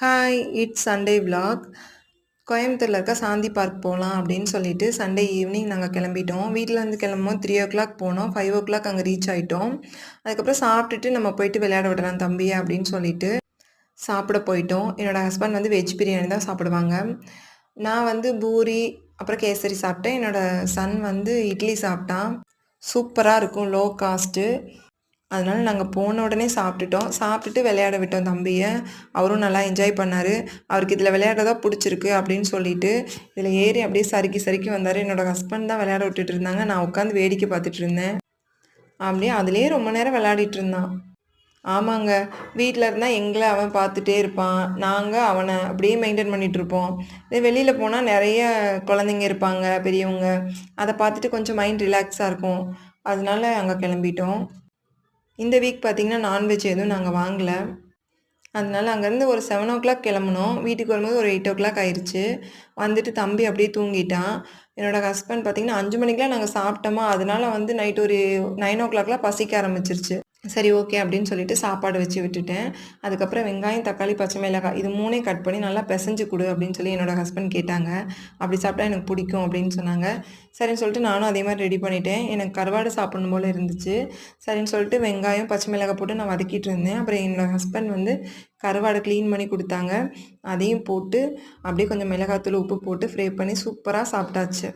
Hi it's Sunday vlog கோயம்புத்தூரில் இருக்க சாந்தி park போகலாம் அப்படின்னு சொல்லிட்டு சண்டே ஈவினிங் நாங்கள் கிளம்பிட்டோம். வீட்டிலேருந்து கிளம்பும்போது த்ரீ ஓ கிளாக் போனோம். ஃபைவ் ஓ கிளாக் அங்கே ரீச் ஆகிட்டோம் அதுக்கப்புறம் சாப்பிட்டுட்டு நம்ம போயிட்டு விளையாட விடலாம் தம்பி அப்படின்னு சொல்லிட்டு சாப்பிட போயிட்டோம். என்னோடய ஹஸ்பண்ட் வந்து வெஜ் பிரியாணி தான் சாப்பிடுவாங்க. நான் வந்து பூரி அப்புறம் கேசரி சாப்பிட்டேன். என்னோடய சன் வந்து இட்லி சாப்பிட்டான். சூப்பராக இருக்கும் லோ காஸ்ட்டு அதனால் நாங்கள் போன உடனே சாப்பிட்டுட்டோம். சாப்பிட்டுட்டு விளையாட விட்டோம் தம்பியை. அவரும் நல்லா என்ஜாய் பண்ணார். அவருக்கு இதில் விளையாடுறதா பிடிச்சிருக்கு அப்படின்னு சொல்லிட்டு இதில் ஏறி அப்படியே சறுக்கி சறுக்கி வந்தார். என்னோடய ஹஸ்பண்ட் தான் விளையாட விட்டுட்டு இருந்தாங்க. நான் உட்காந்து வேடிக்கை பார்த்துட்டு இருந்தேன். அப்படியே அதுலேயே ரொம்ப நேரம் விளையாடிட்டு இருந்தான். ஆமாங்க. வீட்டில் இருந்தால் எங்களை அவன் பார்த்துட்டே இருப்பான். நாங்கள் அவனை அப்படியே மெயின்டைன் பண்ணிகிட்ருப்போம் இதே வெளியில் போனால் நிறைய குழந்தைங்க இருப்பாங்க பெரியவங்க. அதை பார்த்துட்டு கொஞ்சம் மைண்ட் ரிலாக்ஸாக இருக்கும். அதனால அங்கே கிளம்பிட்டோம். இந்த வீக் பார்த்திங்கன்னா நான்வெஜ் எதுவும் நாங்கள் வாங்கலை. அதனால் அங்கேருந்து ஒரு செவன் ஓ கிளாக் கிளம்புனோம். வீட்டுக்கு வரும்போது ஒரு எயிட் ஓ கிளாக் ஆயிடுச்சு வந்துட்டு தம்பி அப்படியே தூங்கிட்டான். என்னோடய ஹஸ்பண்ட் பார்த்திங்கன்னா அஞ்சு மணிக்கெலாம் நாங்கள் சாப்பிட்டோமா. அதனால் வந்து நைட் ஒரு நைன் ஓ கிளாக்லாம் பசிக்க ஆரம்பிச்சிருச்சு. சரி ஓகே அப்படின்னு சொல்லிட்டு சாப்பாடு வச்சு விட்டுட்டேன். அதுக்கப்புறம் வெங்காயம் தக்காளி பச்சை மிளகாய் இது மூணையும் கட் பண்ணி நல்லா பிசைஞ்சு கொடு அப்படின்னு சொல்லி என்னோடய ஹஸ்பண்ட் கேட்டாங்க. அப்படி சாப்பிட்டா எனக்கு பிடிக்கும் அப்படின்னு சொன்னாங்க. சரின்னு சொல்லிட்டு நானும் அதே மாதிரி ரெடி பண்ணிட்டேன். எனக்கு கருவாடு சாப்பிடணும் போல் இருந்துச்சு. சரின்னு சொல்லிட்டு வெங்காயம் பச்சை மிளகாய் போட்டு நான் வதக்கிட்டு இருந்தேன். அப்புறம் என்னோடய ஹஸ்பண்ட் வந்து கருவாடை க்ளீன் பண்ணி கொடுத்தாங்க. அதையும் போட்டு அப்படியே கொஞ்சம் மிளகாத்தூள் உப்பு போட்டு ஃப்ரை பண்ணி சூப்பராக சாப்பிட்டாச்சு.